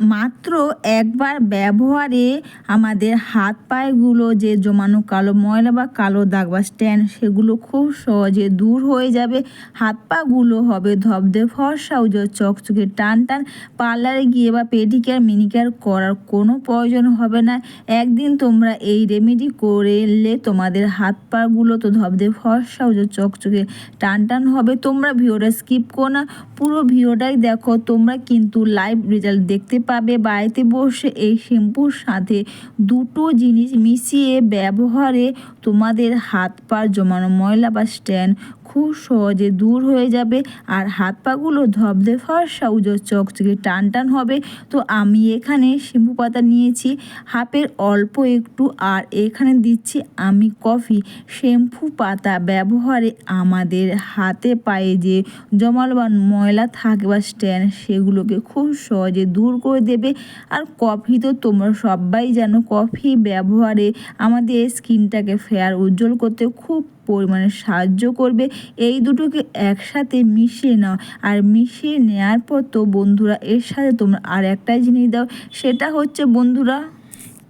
মাত্র একবার ব্যবহারে আমাদের হাত পায়েগুলো যে জমানো কালো ময়লা বা কালো দাগ বা স্ট্যান্ড, সেগুলো খুব সহজে দূর হয়ে যাবে। হাত পাগুলো হবে ধবধে, ফর্সা উজো চকচকে টান টান পার্লারে গিয়ে বা পেডিকেয়ার মিনিকেয়ার করার কোনো প্রয়োজন হবে না। একদিন তোমরা এই রেমেডি করলে তোমাদের হাত পাগুলো তো ধবধে, ফর্সা উজো চকচকে টান টান হবে। তোমরা ভিডিওটা স্কিপ করো না পুরো ভিডিওটাই দেখো, তোমরা কিন্তু লাইভ রেজাল্ট দেখতে পাবে। বাড়িতে বসে এই শ্যাম্পুর সাথে দুটো জিনিস মিশিয়ে ব্যবহারে তোমাদের হাত পা জমানো ময়লা বা স্ট্যান্ড খুব সহজে দূর হয়ে যাবে আর হাত পাগুলো ধবধে ফর্সা উজো চকচকে টান টান হবে। তো আমি এখানে শ্যাম্পু পাতা নিয়েছি, হাফের অল্প একটু আর এখানে দিচ্ছি আমি কফি। শ্যাম্পু পাতা ব্যবহারে আমাদের হাতে পায়ে যে জমাল বা ময়লা থাকে বা স্ট্যান্ড সেগুলোকে খুব সহজে দূর করে দেবে। আর কফি তো তোমরা সবাই জানো, কফি ব্যবহারে আমাদের স্কিনটাকে ফেয়ার, উজ্জ্বল করতে খুব পরিমাণে সাহায্য করবে। এই দুটোকে একসাথে মিশিয়ে নাও। আর মিশিয়ে নেওয়ার পর তো বন্ধুরা, এর সাথে তোমরা আর একটা জিনিস দাও, সেটা হচ্ছে বন্ধুরা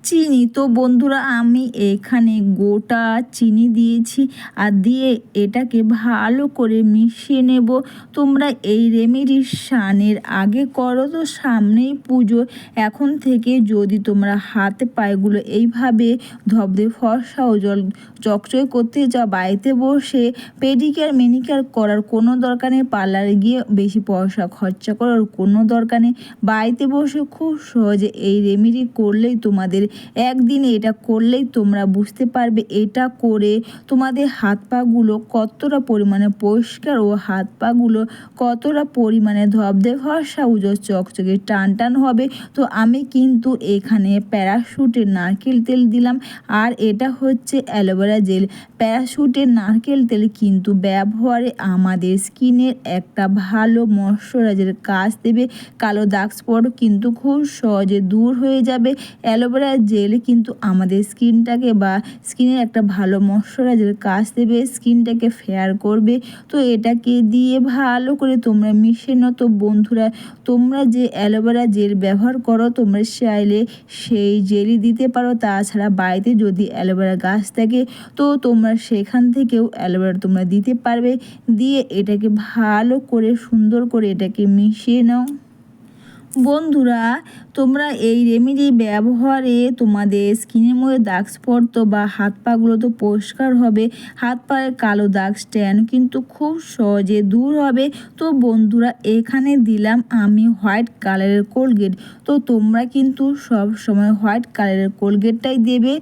চিনি। তো বন্ধুরা, আমি এখানে গোটা চিনি দিয়েছি আর দিয়ে এটাকে ভালো করে মিশিয়ে নেব। তোমরা এই রেমেডি স্নানের আগে করো, তো সামনেই পুজো। এখন থেকে যদি তোমরা হাতে পায়েগুলো এইভাবে ধবধে ফর্সা ও জল চকচক করতে যাও, বাড়িতে বসে পেডিকেয়ার মেনিকেয়ার করার কোনো দরকার নেই। পার্লারে গিয়ে বেশি পয়সা খরচা করার কোনো দরকার নেই। বাড়িতে বসে খুব সহজে এই রেমেডি করলেই তোমাদের একদিন এটা করলেই তোমরা বুঝতে পারবে, এটা করে তোমাদের হাত পাগুলো কতটা পরিমাণে পরিষ্কার ও হাত পাগুলো কতটা পরিমাণে ধবধে ভরসা উজো চকচকে টান টান হবে। তো আমি কিন্তু এখানে প্যারাশুটের নারকেল তেল দিলাম, আর এটা হচ্ছে অ্যালোভেরা জেল। প্যারাশুটের নারকেল তেল কিন্তু ব্যবহারে আমাদের স্কিনের একটা ভালো ময়শ্চারাইজারের কাজ দেবে। কালো দাগ স্পট কিন্তু খুব সহজে দূর হয়ে যাবে। অ্যালোভেরা জেল কিন্তু আমাদের স্কিনটাকে বা স্কিনের একটা ভালো ময়শ্চারাইজারের কাজ দেবে, স্কিনটাকে ফেয়ার করবে। তো এটাকে দিয়ে ভালো করে তোমরা মিশে নাও। তো বন্ধুরা, তোমরা যে অ্যালোভেরা জেল ব্যবহার করো, তোমরা চাইলে সেই জেলই দিতে পারো। তাছাড়া বাড়িতে যদি অ্যালোভেরা গাছ থাকে, তো তোমরা সেখান থেকেও অ্যালোভেরা তোমরা দিতে পারবে। দিয়ে এটাকে ভালো করে সুন্দর করে এটাকে মিশিয়ে নাও। বন্ধুরা, তোমরা এই রেমেডি ব্যবহারে তোমাদের স্কিনের মধ্যে দাগ স্পর্ত বা হাত পাগুলো তো পরিষ্কার হবে। হাত পায়ের কালো দাগ স্ট্যান্ড কিন্তু খুব সহজে দূর হবে। তো বন্ধুরা, এখানে দিলাম আমি হোয়াইট কালারের কোলগেট তো তোমরা কিন্তু সব সময় হোয়াইট কালারের কোলগেটটাই দেবে।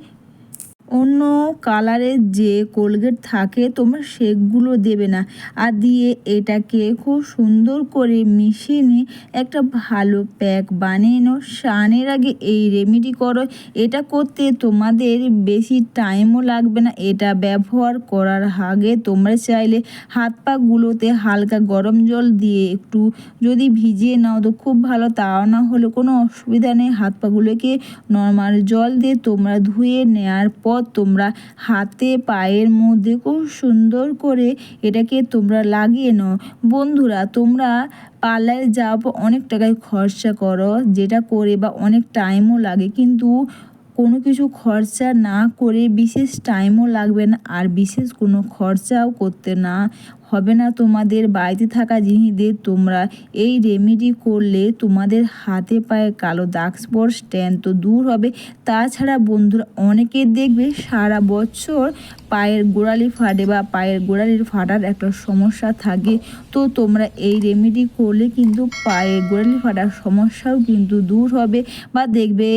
অন্য কালারের যে কোলগেট থাকে, তোমরা সেগুলো দেবে না। আর দিয়ে এটাকে খুব সুন্দর করে মিশিয়ে নিয়ে একটা ভালো প্যাক বানিয়ে নাও। স্নানের আগে এই রেমেডি করো। এটা করতে তোমাদের বেশি টাইমও লাগবে না। এটা ব্যবহার করার আগে তোমরা চাইলে হাত পাগুলোতে হালকা গরম জল দিয়ে একটু যদি ভিজিয়ে নাও তো খুব ভালো। তাও না হলে কোনো অসুবিধা নেই। হাত পাগুলোকে নর্মাল জল দিয়ে তোমরা ধুয়ে নেওয়ার পর তোমরা হাতে পায়ের মধ্যে খুব সুন্দর করে এটাকে তোমরা লাগিয়ে নাও। বন্ধুরা, তোমরা পার্লারে যাব পর অনেক টাকায় খরচা করো, যেটা করে বা অনেক টাইমও লাগে, কিন্তু কোনো কিছু খরচা না করে বিশেষ টাইমও লাগবে না আর বিশেষ কোনো খরচাও করতে না। হবে না তোমাদের বাড়িতে থাকা জিনিস দিয়ে তোমরা এই রেমেডি করলে তোমাদের হাতে পায়ে কালো দাগ স্পট স্ট্যান্ড তো দূর হবে। তাছাড়া বন্ধুরা অনেকে দেখবে সারা বছর পায়ের গোড়ালি ফাটে বা পায়ের গোড়ালির ফাটার একটা সমস্যা থাকে। তো তোমরা এই রেমেডি করলে কিন্তু পায়ের গোড়ালি ফাটার সমস্যাও কিন্তু দূর হবে বা দেখবে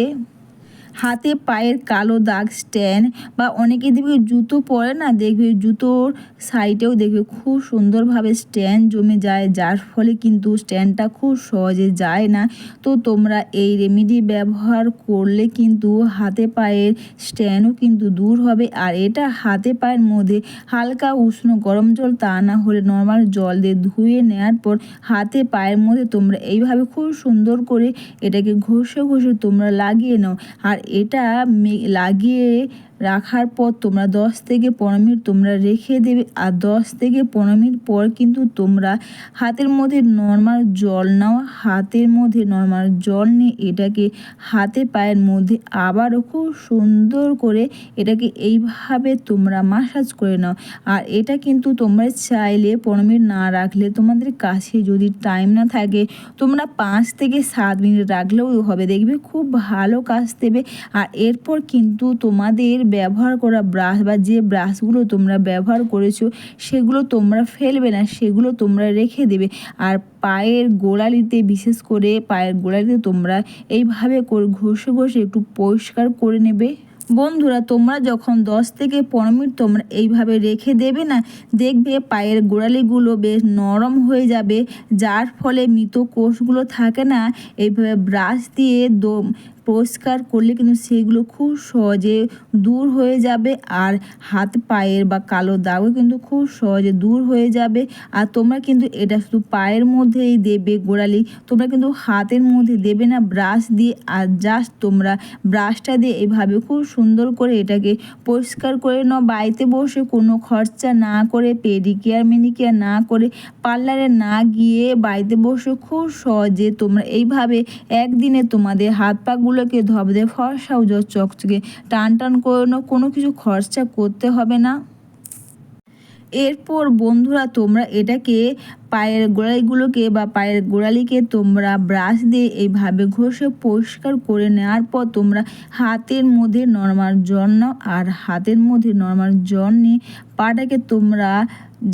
হাতে পায়ের কালো দাগ স্ট্যান্ড বা অনেকে দেখবে জুতো পরে না, দেখবে জুতোর সাইডেও দেখবে খুব সুন্দরভাবে স্ট্যান্ড জমে যায়, যার ফলে কিন্তু স্ট্যান্ডটা খুব সহজে যায় না। তো তোমরা এই রেমেডি ব্যবহার করলে কিন্তু হাতে পায়ের স্ট্যান্ডও কিন্তু দূর হবে। আর এটা হাতে পায়ের মধ্যে হালকা উষ্ণ গরম জল, তা না হলে নর্মাল জল দিয়ে ধুয়ে নেওয়ার পর হাতে পায়ের মধ্যে তোমরা এইভাবে খুব সুন্দর করে এটাকে ঘষে ঘষে তোমরা লাগিয়ে নাও। আর এটা লাগিয়ে রাখার পর তোমরা দশ থেকে পনেরো মিনিট তোমরা রেখে দেবে, আর দশ থেকে পনেরো মিনিট পর কিন্তু তোমরা হাতের মধ্যে নর্মাল জল নাও। হাতের মধ্যে নর্মাল জল নিয়ে এটাকে হাতে পায়ের মধ্যে আবারও খুব সুন্দর করে এটাকে এইভাবে তোমরা মাসাজ করে নাও। আর এটা কিন্তু তোমরা চাইলে পনেরো মিনিট না রাখলে তোমাদের কাছে যদি টাইম না থাকে, তোমরা পাঁচ থেকে সাত মিনিট রাখলেও হবে। দেখবে খুব ভালো কাজ দেবে। আর এরপর কিন্তু তোমাদের ব্যবহার করা ব্রাশ বা যে ব্রাশগুলো তোমরা ব্যবহার করেছ, সেগুলো তোমরা ফেলবে না, সেগুলো তোমরা রেখে দেবে। আর পায়ের গোড়ালিতে, বিশেষ করে পায়ের গোড়ালিতে তোমরা এইভাবে করে ঘষে ঘষে একটু পরিষ্কার করে নেবে। বন্ধুরা, তোমরা যখন দশ থেকে পনেরো মিনিট তোমরা এইভাবে রেখে দেবে না, দেখবে পায়ের গোড়ালিগুলো বেশ নরম হয়ে যাবে। যার ফলে মৃত কোষগুলো থাকে না, এইভাবে ব্রাশ দিয়ে দম পরিষ্কার করলে কিন্তু সেগুলো খুব সহজে দূর হয়ে যাবে আর হাত পায়ের বা কালো দাগও কিন্তু খুব সহজে দূর হয়ে যাবে। আর তোমরা কিন্তু এটা শুধু পায়ের মধ্যেই দেবে গোড়ালি, তোমরা কিন্তু হাতের মধ্যে দেবে না, ব্রাশ দিয়ে আর জাস্ট তোমরা ব্রাশটা দিয়ে এভাবে খুব সুন্দর করে এটাকে পরিষ্কার করে নাও। বাড়িতে বসে কোনো খরচা না করে পেডিকেয়ার মেনিকেয়ার না করে পার্লারে না গিয়ে বাড়িতে বসে খুব সহজে তোমরা এইভাবে একদিনে তোমাদের হাত পাগুলোকে ধবধে ফর্সা উজ্জ্বল চকচকে টান টান কোনো কোনো কিছু খরচা করতে হবে না। এরপর বন্ধুরা তোমরা এটাকে পায়ের গোড়ালিগুলোকে বা পায়ের গোড়ালিকে তোমরা ব্রাশ দিয়ে এইভাবে ঘষে পরিষ্কার করে নেওয়ার পর তোমরা হাতের মধ্যে নর্মাল জল নাও আর হাতের মধ্যে নর্মাল জল নিয়ে পাটাকে তোমরা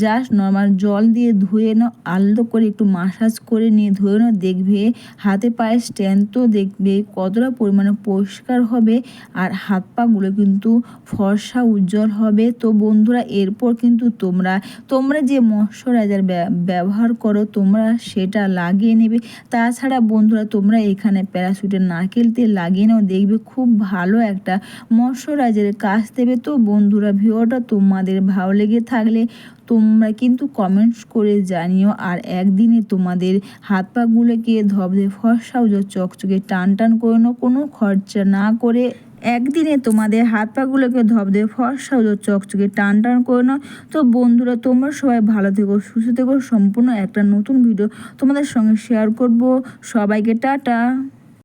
জাস্ট নর্মাল জল দিয়ে ধুয়ে নাও, আলতো করে একটু মাসাজ করে নিয়ে ধুয়ে নাও, দেখবে হাতে পায়ে স্ট্যান্ড তো দেখবে কতটা পরিমাণে পরিষ্কার হবে আর হাত পাগুলো কিন্তু ফর্সা উজ্জ্বল হবে। তো বন্ধুরা, এরপর কিন্তু তোমরা তোমরা যে ময়শ্চারাইজার ব্যবহার করো, তোমরা সেটা লাগিয়ে নেবে। তাছাড়া বন্ধুরা, তোমরা এখানে প্যারাশুটের নারকেল তেল লাগিয়ে নাও, দেখবে খুব ভালো একটা ময়শ্চারাইজারের কাজ দেবে। তো বন্ধুরা, ভিডিওটা তোমাদের ভালো লেগে থাকলে তোমরা কিন্তু কমেন্টস করে জানিও। আর একদিনে তোমাদের হাত পাগুলোকে ধবধে ফর্সা উজো চকচকে টান টান করে কোনো খরচা না করে একদিনে তোমাদের হাত পাগুলোকে ধবধে ফর্সা উজো চকচকে টান টান করে নাও তো বন্ধুরা, তোমরা সবাই ভালো থেকো, সুস্থ থেকো। সম্পূর্ণ একটা নতুন ভিডিও তোমাদের সঙ্গে শেয়ার করব। সবাইকে টাটা।